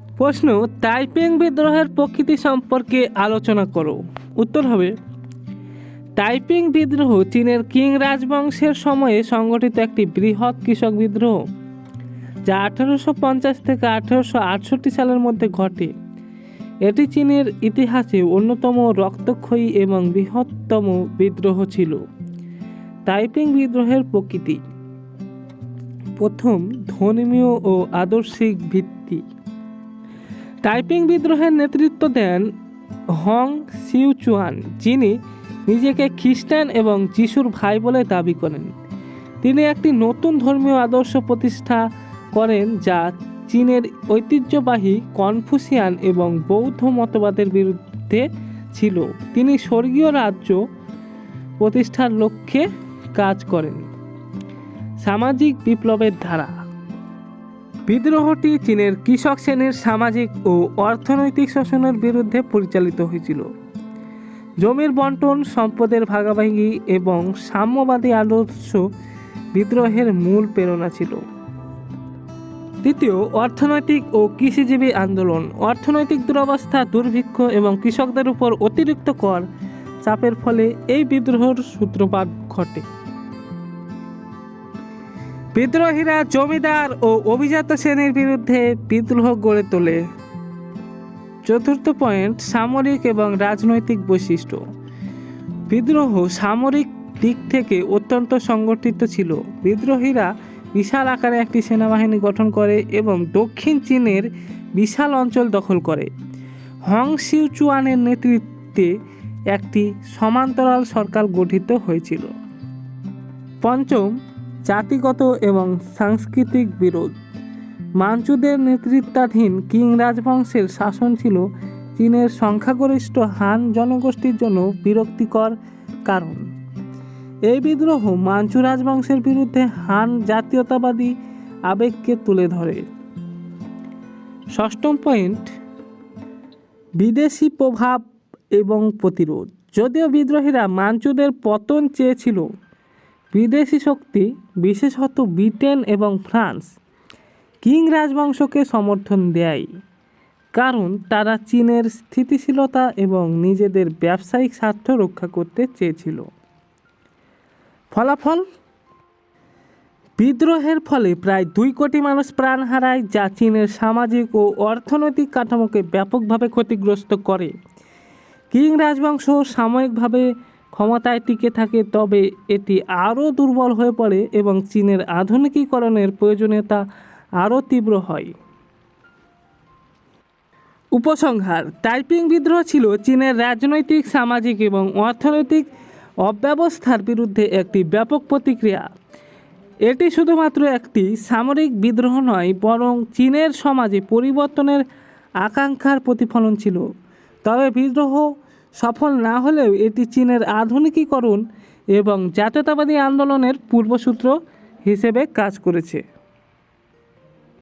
প্রশ্ন, তাইপেং বিদ্রোহের প্রকৃতি সম্পর্কে আলোচনা করো। উত্তর হবে, তাইপিং বিদ্রোহ চীনের কিং রাজবংশের সময়ে সংগঠিত একটি বৃহৎ কৃষক বিদ্রোহ, যা আঠারোশো পঞ্চাশ থেকে আঠারোশো আটষট্টি সালের মধ্যে ঘটে। এটি চীনের ইতিহাসে অন্যতম রক্তক্ষয়ী এবং বৃহত্তম বিদ্রোহ ছিল। তাইপিং বিদ্রোহের প্রকৃতি, প্রথম ধর্মীয় ও আদর্শিক ভিত্তি টাইপিং বিদ্রোহের নেতৃত্ব দেন হং সিউচুয়ান, যিনি নিজেকে খ্রিস্টান এবং যিশুর ভাই বলে দাবি করেন। তিনি একটি নতুন ধর্মীয় আদর্শ প্রতিষ্ঠা করেন যা চীনের ঐতিহ্যবাহী কনফুসিয়ান এবং বৌদ্ধ মতবাদের বিরুদ্ধে ছিল। তিনি স্বর্গীয় রাজ্য প্রতিষ্ঠার লক্ষ্যে কাজ করেন। সামাজিক বিপ্লবের ধারা বিদ্রোহটি চীনের কৃষক শ্রেণির সামাজিক ও অর্থনৈতিক শোষণের বিরুদ্ধে পরিচালিত হয়েছিল। জমির বন্টন, সম্পদের ভাগাভাগি এবং সাম্যবাদী আদর্শ বিদ্রোহের মূল প্রেরণা ছিল। দ্বিতীয়, অর্থনৈতিক ও কৃষিজীবী আন্দোলন। অর্থনৈতিক দুরবস্থা, দুর্ভিক্ষ এবং কৃষকদের উপর অতিরিক্ত কর চাপের ফলে এই বিদ্রোহের সূত্রপাত ঘটে। বিদ্রোহীরা জমিদার ও অভিজাত শ্রেণির বিরুদ্ধে বিদ্রোহ গড়ে তোলে। চতুর্থ পয়েন্ট, সামরিক এবং রাজনৈতিক বৈশিষ্ট্য। বিদ্রোহ সামরিক দিক থেকে অত্যন্ত সংগঠিত ছিল। বিদ্রোহীরা বিশাল আকারে একটি সেনাবাহিনী গঠন করে এবং দক্ষিণ চীনের বিশাল অঞ্চল দখল করে। হং সিউচুয়ানের নেতৃত্বে একটি সমান্তরাল সরকার গঠিত হয়েছিল। পঞ্চম জাতিগত এবং সাংস্কৃতিক বিরোধ। মাঞ্চুদের নেতৃত্বাধীন কিং রাজবংশের শাসন ছিল চীনের সংখ্যাগরিষ্ঠ হান জনগোষ্ঠীর জন্য বিরক্তিকর কারণ। এই বিদ্রোহ মাঞ্চু রাজবংশের বিরুদ্ধে হান জাতীয়তাবাদী আবেগকে তুলে ধরে। ষষ্ঠম পয়েন্ট, বিদেশি প্রভাব এবং প্রতিরোধ। যদিও বিদ্রোহীরা মাঞ্চুদের পতন চেয়েছিল বিদেশি শক্তি, বিশেষত ব্রিটেন এবং ফ্রান্স, কিং রাজবংশকে সমর্থন দেয়। কারণ তারা চীনের স্থিতিশীলতা এবং নিজেদের ব্যবসায়িক স্বার্থ রক্ষা করতে চেয়েছিল। ফলাফল? বিদ্রোহের ফলে প্রায় দুই কোটি মানুষ প্রাণ হারায়, যা চীনের সামাজিক ও অর্থনৈতিক কাঠামোকে ব্যাপকভাবে ক্ষতিগ্রস্ত করে। কিং রাজবংশ সাময়িকভাবে ক্ষমতায় টিকে থাকে, তবে এটি আরও দুর্বল হয়ে পড়ে এবং চীনের আধুনিকীকরণের প্রয়োজনীয়তা আরও তীব্র হয়। উপসংহার, টাইপিং বিদ্রোহ ছিল চীনের রাজনৈতিক, সামাজিক এবং অর্থনৈতিক অব্যবস্থার বিরুদ্ধে একটি ব্যাপক প্রতিক্রিয়া। এটি শুধুমাত্র একটি সামরিক বিদ্রোহ নয়, বরং চীনের সমাজে পরিবর্তনের আকাঙ্ক্ষার প্রতিফলন ছিল। তবে বিদ্রোহ সফল না হলেও এটি চীনের আধুনিকীকরণ এবং জাতীয়তাবাদী আন্দোলনের পূর্বসূত্র হিসেবে কাজ করেছে।